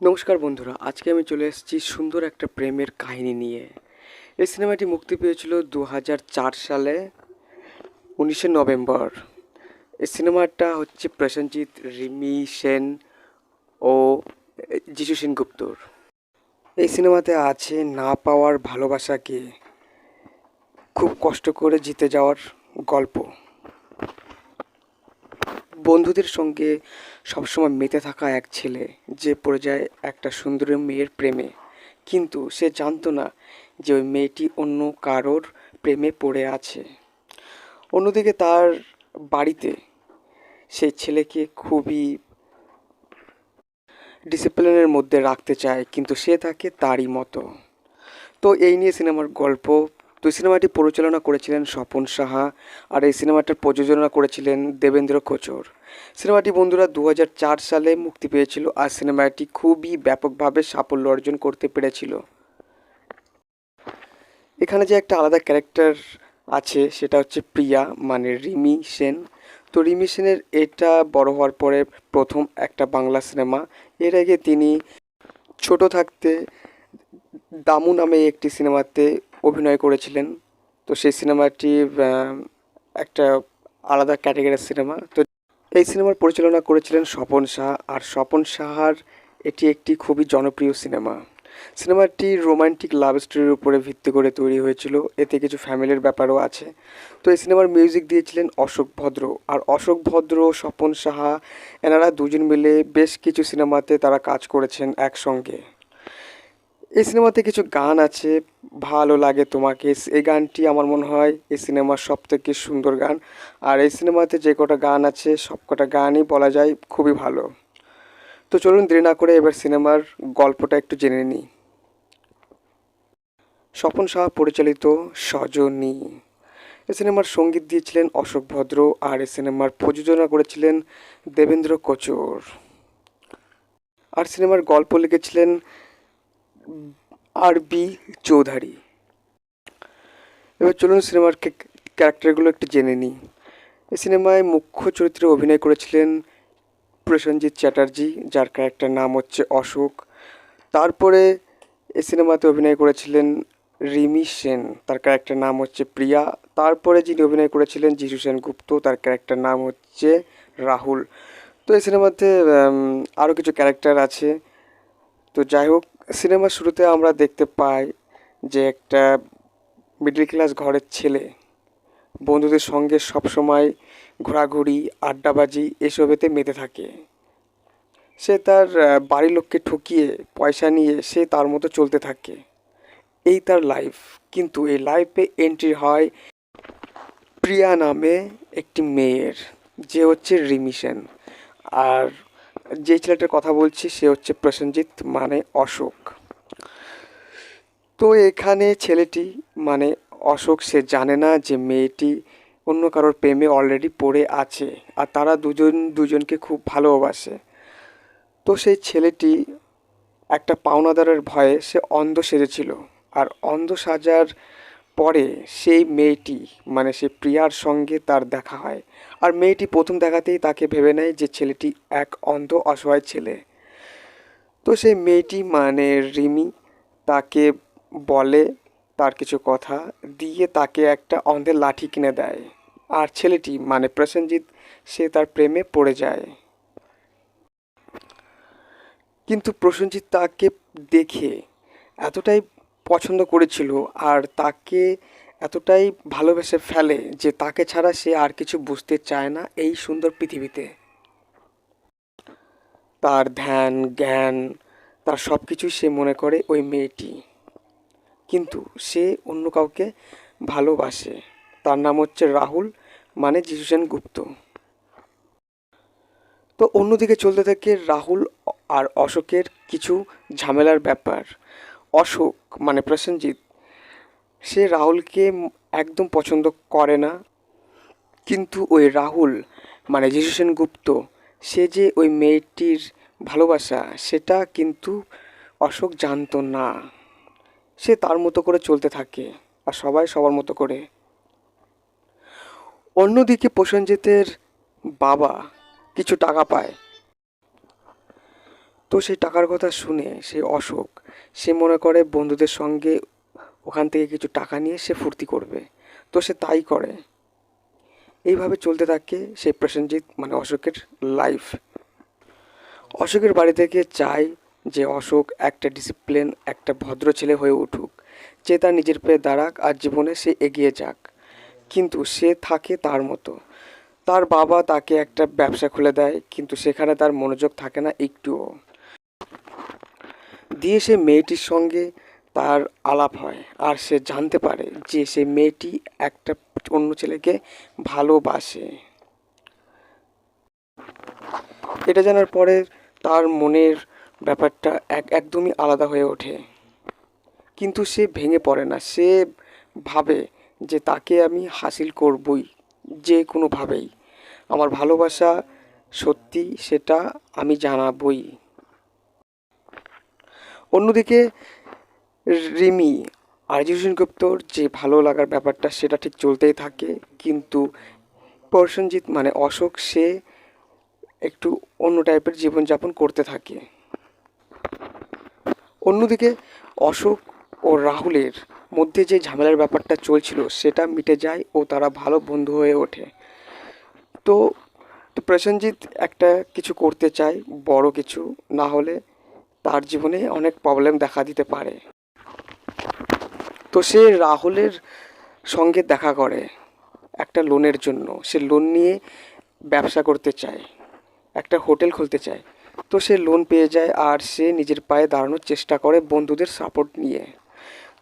নমস্কার বন্ধুরা, আজকে আমি চলে এসেছি সুন্দর একটা প্রেমের কাহিনী নিয়ে। এই সিনেমাটি মুক্তি পেয়েছিল দু সালে, উনিশে নভেম্বর। এই সিনেমাটা হচ্ছে প্রসেনজিৎ, রিমি, সেন ও যিশু সেনগুপ্তর। এই সিনেমাতে আছে না পাওয়ার ভালোবাসাকে, খুব কষ্ট করে জিতে যাওয়ার গল্প। বন্ধুদের সঙ্গে সবসময় মেতে থাকা এক ছেলে যে পড়ে যায় একটা সুন্দরী মেয়ের প্রেমে। কিন্তু সে জানতো না যে ওই মেয়েটি অন্য কারোর প্রেমে পড়ে আছে। অন্যদিকে তার বাড়িতে সেই ছেলেকে খুবই ডিসিপ্লিনের মধ্যে রাখতে চায়, কিন্তু সে থাকে তারই মতো। তো এই নিয়ে সিনেমার গল্প তো এই সিনেমাটি পরিচালনা করেছিলেন স্বপন সাহা আর এই সিনেমাটার প্রযোজনা করেছিলেন দেবেন্দ্র কোচর সিনেমাটি বন্ধুরা দু হাজার চার সালে মুক্তি পেয়েছিল আর সিনেমাটি খুবই ব্যাপকভাবে সাফল্য অর্জন করতে পেরেছিল। এখানে যে একটা আলাদা ক্যারেক্টার আছে সেটা হচ্ছে প্রিয়া মানে রিমি সেন। তো রিমি সেনের এটা বড় হওয়ার পরে প্রথম একটা বাংলা সিনেমা। এর আগে তিনি ছোট থাকতে দামু নামে একটি সিনেমাতে অভিনয় করেছিলেন। তো সেই সিনেমাটি একটা আলাদা ক্যাটাগরির সিনেমা। তো এই সিনেমার পরিচালনা করেছিলেন স্বপন সাহা। আর স্বপন সাহার এটি একটি খুবই জনপ্রিয় সিনেমা। সিনেমাটি রোমান্টিক লাভ স্টোরির উপরে ভিত্তি করে তৈরি হয়েছিল। এতে কিছু ফ্যামিলির ব্যাপারও আছে। তো এই সিনেমার মিউজিক দিয়েছিলেন অশোক ভদ্র। আর অশোক ভদ্র, স্বপন সাহা, এনারা দুজন মিলে বেশ কিছু সিনেমাতে তারা কাজ করেছেন একসঙ্গে। এই সিনেমাতে কিছু গান আছে। ভালো লাগে তোমাকে। এই গানটি আমার মনে হয় এই সিনেমার সব থেকে সুন্দর গান। আর এই সিনেমাতে যে কটা গান আছে সব কটা গানই বলা যায় খুবই ভালো। তো চলুন দেরি না করে এবার সিনেমার গল্পটা একটু জেনে নিই। স্বপন সাহা পরিচালিত সজনী। এই সিনেমার সংগীত দিয়েছিলেন অশোক ভদ্র আর এই সিনেমার প্রযোজনা করেছিলেন দেবেন্দ্র কোচর। আর সিনেমার গল্প লিখেছিলেন আর বি চৌধুরী এবার চলুন সিনেমার ক্যারেক্টারগুলো একটু জেনে নিই। এই সিনেমায় মুখ্য চরিত্রে অভিনয় করেছিলেন প্রসেনজিৎ চ্যাটার্জি, যার ক্যারেক্টার নাম হচ্ছে অশোক। তারপরে এই সিনেমাতে অভিনয় করেছিলেন রিমি সেন, তার ক্যারেক্টার নাম হচ্ছে প্রিয়া। তারপরে যিনি অভিনয় করেছিলেন যিশু সেনগুপ্ত তার ক্যারেক্টার নাম হচ্ছে রাহুল। তো এই সিনেমাতে আরও কিছু ক্যারেক্টার আছে। তো যাই হোক সিনেমার শুরুতে আমরা দেখতে পাই যে একটা মিডল ক্লাস ঘরের ছেলে, বন্ধুদের সঙ্গে সবসময় ঘোরাঘুরি, আড্ডাবাজি এসবেতে মেতে থাকে। সে তার বাড়ির লোককে ঠকিয়ে পয়সা নিয়ে সে তার মতো চলতে থাকে। এই তার লাইফ কিন্তু এই লাইফে এন্ট্রি হয় প্রিয়া নামে একটি মেয়ের, যে হচ্ছে রিমিশন। আর যে ছেলেটার কথা বলছি, সে হচ্ছে প্রসেনজিৎ মানে অশোক। তো এখানে ছেলেটি মানে অশোক, সে জানে না যে মেয়েটি অন্য কারোর প্রেমে অলরেডি পড়ে আছে, আর তারা দুজন, দুজনকে খুব ভালোবাসে। তো সেই ছেলেটি একটা পাওনাদারের ভয়ে সে অন্ধ সেজেছিল, আর অন্ধ সাজার পরে সেই মেয়েটি মানে সে প্রিয়ার সঙ্গে তার দেখা হয়। আর মেয়েটি প্রথম দেখাতেই তাকে ভেবে নেয় যে ছেলেটি এক অন্ধ অসহায় ছেলে। তো সেই মেয়েটি মানে রিমি, তাকে বলে তার কিছু কথা, দিয়ে তাকে একটা অন্ধের লাঠি কিনে দেয়। আর ছেলেটি মানে প্রসেনজিৎ, সে তার প্রেমে পড়ে যায়। কিন্তু প্রসেনজিৎ তাকে দেখে এতটাই পছন্দ করেছিল আর তাকে এতটাই ভালোবেসে ফেলে যে তাকে ছাড়া সে আর কিছু বুঝতে চায় না এই সুন্দর পৃথিবীতে। তার ধ্যান, জ্ঞান, তার সব কিছুই সে মনে করে ওই মেয়েটি। কিন্তু সে অন্য কাউকে ভালোবাসে। তার নাম হচ্ছে রাহুল মানে যিশু গুপ্ত। তো অন্যদিকে চলতে থাকে রাহুল আর অশোকের কিছু ঝামেলার ব্যাপার। অশোক মানে প্রসেনজিৎ সে রাহুলকে একদম পছন্দ করে না। কিন্তু ওই রাহুল মানে যিশু সেনগুপ্ত সে যে ওই মেয়েটির ভালোবাসা, সেটা কিন্তু অশোক জানতো না। সে তার মতো করে চলতে থাকে, আর সবাই সবার মতো করে। অন্যদিকে প্রসেনজিতের বাবা কিছু টাকা পায়। তো সেই টাকার কথা শুনে সেই অশোক, সে মনে করে বন্ধুদের সঙ্গে ওখান থেকে কিছু টাকা নিয়ে সে ফুর্তি করবে। তো সে তাই করে। এইভাবে চলতে থাকে সেই প্রসেনজিৎ মানে অশোকের লাইফ অশোকের বাড়ি থেকে চায় যে অশোক একটা ডিসিপ্লিন একটা ভদ্র ছেলে হয়ে উঠুক। যে তার নিজের পেয়ে দাঁড়াক আর জীবনে সে এগিয়ে যাক। কিন্তু সে থাকে তার মতো। তার বাবা তাকে একটা ব্যবসা খুলে দেয়, কিন্তু সেখানে তার মনোযোগ থাকে না একটুও। দিয়ে সে মেয়েটির সঙ্গে তার আলাপ হয় আর সে জানতে পারে যে সে মেয়েটি একটা অন্য ছেলেকে ভালোবাসে। এটা জানার পরে তার মনের ব্যাপারটা এক, একদমই আলাদা হয়ে ওঠে। কিন্তু সে ভেঙে পড়ে না। সে ভাবে যে তাকে আমি হাসিল করবই, যে কোনোভাবেই। আমার ভালোবাসা সত্যি সেটা আমি জানাবই। অন্যদিকে রিমি অরিজিৎ সেনগুপ্তর যে ভালো লাগার ব্যাপারটা সেটা ঠিক চলতেই থাকে, কিন্তু প্রসেনজিৎ মানে অশোক, সে একটু অন্য টাইপের জীবনযাপন করতে থাকে। অন্যদিকে অশোক ও রাহুলের মধ্যে যে ঝামেলার ব্যাপারটা চলছিল সেটা মিটে যায় ও তারা ভালো বন্ধু হয়ে ওঠে। তো তো প্রসেনজিৎ একটা কিছু করতে চায়, বড় কিছু, না হলে তার জীবনে অনেক প্রবলেম দেখা দিতে পারে। তো সে রাহুলের সঙ্গে দেখা করে একটা লোনের জন্য। সে লোন নিয়ে ব্যবসা করতে চায়, একটা হোটেল খুলতে চায়। তো সে লোন পেয়ে যায় আর সে নিজের পায়ে দাঁড়ানোর চেষ্টা করে বন্ধুদের সাপোর্ট নিয়ে।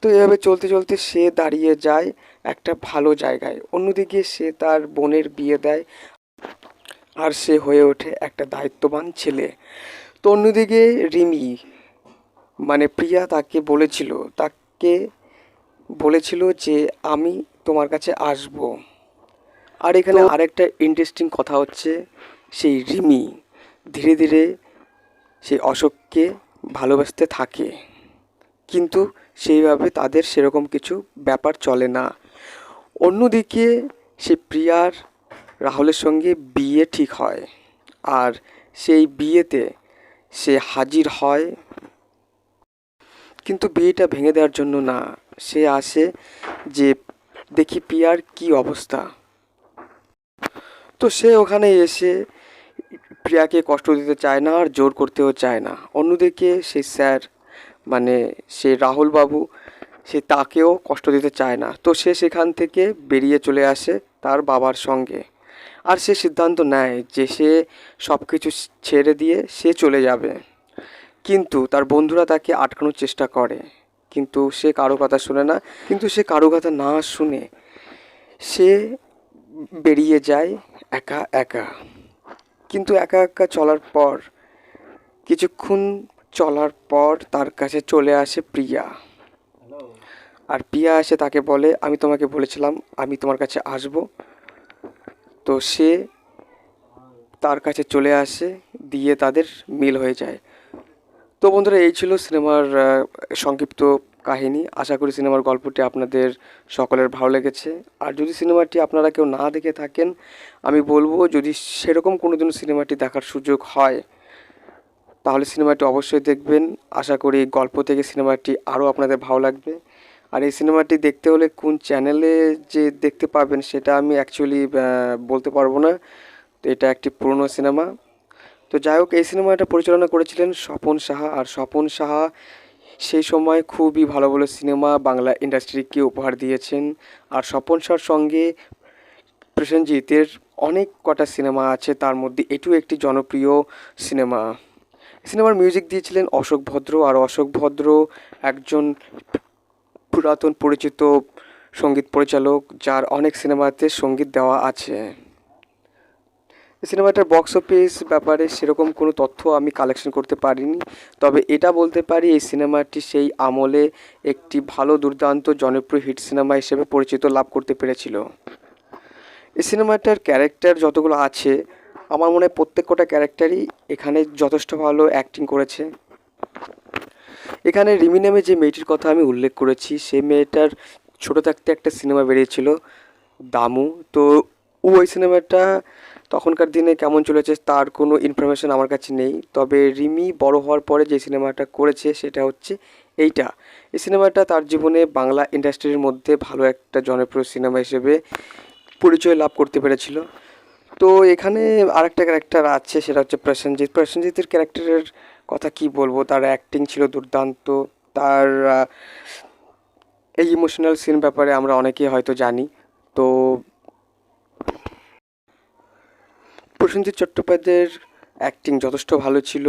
তো এভাবে চলতে চলতে সে দাঁড়িয়ে যায় একটা ভালো জায়গায়। অন্যদিকে সে তার বোনের বিয়ে দেয় আর সে হয়ে ওঠে একটা দায়িত্ববান ছেলে। তো অন্যদিকে রিমি মানে প্রিয়া তাকে বলেছিল, তাকে বলেছিল যে আমি তোমার কাছে আসব। আর এখানে আরেকটা ইন্টারেস্টিং কথা হচ্ছে সেই রিমি ধীরে ধীরে সেই অশোককে ভালোবাসতে থাকে। কিন্তু সেইভাবে তাদের সেরকম কিছু ব্যাপার চলে না। অন্যদিকে সে প্রিয়ার রাহুলের সঙ্গে বিয়ে ঠিক হয় আর সেই বিয়েতে সে হাজির হয়। কিন্তু বিয়েটা ভেঙে দেওয়ার জন্য না। সে আসে যে, দেখি প্রিয়ার কি অবস্থা? তো সে ওখানে এসে প্রিয়াকে কষ্ট দিতে চায় না আর জোর করতেও চায় না। অন্যদিকে সে স্যার মানে সে রাহুল বাবু, সে তাকেও কষ্ট দিতে চায় না। তো সে সেখান থেকে বেরিয়ে চলে আসে তার বাবার সঙ্গে। আর সে সিদ্ধান্ত নেয় যে সে সব কিছু ছেড়ে দিয়ে সে চলে যাবে। কিন্তু তার বন্ধুরা তাকে আটকানোর চেষ্টা করে। কিন্তু সে কারও কথা শুনে না, কিন্তু সে কারও কথা না শুনে সে বেরিয়ে যায় একা একা। কিন্তু একা একা চলার পর, কিছুক্ষণ চলার পর তার কাছে চলে আসে প্রিয়া। আর প্রিয়া এসে তাকে বলে, আমি তোমাকে বলেছিলাম, আমি তোমার কাছে আসব। তো সে তার কাছে চলে আসে, দিয়ে তাদের মিল হয়ে যায়। তো বন্ধুরা, এই ছিল সিনেমার সংক্ষিপ্ত কাহিনী। আশা করি সিনেমার গল্পটি আপনাদের সকলের ভালো লেগেছে। আর যদি সিনেমাটি আপনারা কেউ না দেখে থাকেন, আমি বলব যদি সেরকম কোনো দিন সিনেমাটি দেখার সুযোগ হয়, তাহলে সিনেমাটি অবশ্যই দেখবেন। আশা করি গল্প থেকে সিনেমাটি আরও আপনাদের ভালো লাগবে। আর এই সিনেমাটি দেখতে হলে কোন চ্যানেলে যে দেখতে পাবেন, সেটা আমি অ্যাকচুয়ালি বলতে পারব না। তো এটা একটি পুরনো সিনেমা। তো যাই হোক, এই সিনেমাটা পরিচালনা করেছিলেন স্বপন সাহা। আর স্বপন সাহা সেই সময় খুবই ভালো ভালো সিনেমা বাংলা ইন্ডাস্ট্রিকে উপহার দিয়েছেন। আর স্বপন সাহার সঙ্গে প্রসেনজিতের অনেক কটা সিনেমা আছে, তার মধ্যে এটিও একটি জনপ্রিয় সিনেমা। সিনেমার মিউজিক দিয়েছিলেন অশোক ভদ্র। আর অশোক ভদ্র একজন পুরাতন পরিচিত সংগীত পরিচালক, যার অনেক সিনেমাতে সংগীত দেওয়া আছে। সিনেমাটার বক্স অফিস ব্যাপারে সেরকম কোনো তথ্য আমি কালেকশন করতে পারিনি। তবে এটা বলতে পারি, এই সিনেমাটি সেই আমলে একটি ভালো দুর্দান্ত জনপ্রিয় হিট সিনেমা হিসেবে পরিচিত লাভ করতে পেরেছিল। এই সিনেমাটার ক্যারেক্টার যতগুলো আছে, আমার মনে হয় প্রত্যেক কটা ক্যারেক্টারই এখানে যথেষ্ট ভালো অ্যাক্টিং করেছে। এখানে রিমি নামে যে মেয়েটির কথা আমি উল্লেখ করেছি, সেই মেয়েটার ছোটো থাকতে একটা সিনেমা বেরিয়েছিল, দামু। তো ও ওই সিনেমাটা তখনকার দিনে কেমন চলেছে তার কোনো ইনফরমেশন আমার কাছে নেই। তবে রিমি বড় হওয়ার পরে যে সিনেমাটা করেছে সেটা হচ্ছে এইটা। এই সিনেমাটা তার জীবনে বাংলা ইন্ডাস্ট্রির মধ্যে ভালো একটা জনপ্রিয় সিনেমা হিসেবে পরিচয় লাভ করতে পেরেছিল। তো এখানে আরেকটা ক্যারেক্টার আছে, সেটা হচ্ছে প্রসেনজিৎ। প্রসেনজিতের ক্যারেক্টারের কথা কি বলব? তার অ্যাক্টিং ছিল দুর্দান্ত। তার এই ইমোশনাল সিন ব্যাপারে আমরা অনেকেই হয়তো জানি। তো প্রসেনজিৎ চট্টোপাধ্যায়ের অ্যাক্টিং যথেষ্ট ভালো ছিল।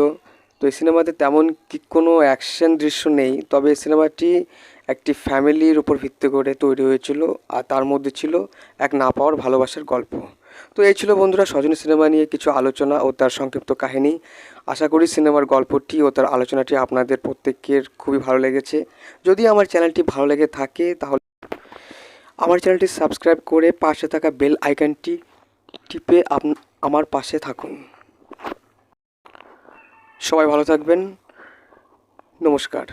তো এই সিনেমাতে তেমন কি কোনো অ্যাকশন দৃশ্য নেই, তবে এই সিনেমাটি একটি ফ্যামিলির উপর ভিত্তি করে তৈরি হয়েছিল আর তার মধ্যে ছিল এক না পাওয়ার ভালোবাসার গল্প। তো এই ছিল বন্ধুরা সজনী সিনেমা নিয়ে কিছু আলোচনা ও তার সংক্ষিপ্ত কাহিনী। আশা করি সিনেমার গল্পটি ও তার আলোচনাটি আপনাদের প্রত্যেকের খুবই ভালো লেগেছে। যদি আমার চ্যানেলটি ভালো লেগে থাকে তাহলে আমার চ্যানেলটি সাবস্ক্রাইব করে পাশে থাকা বেল আইকনটি টিপে আপ- আমার পাশে থাকুন। সবাই ভালো থাকবেন। নমস্কার।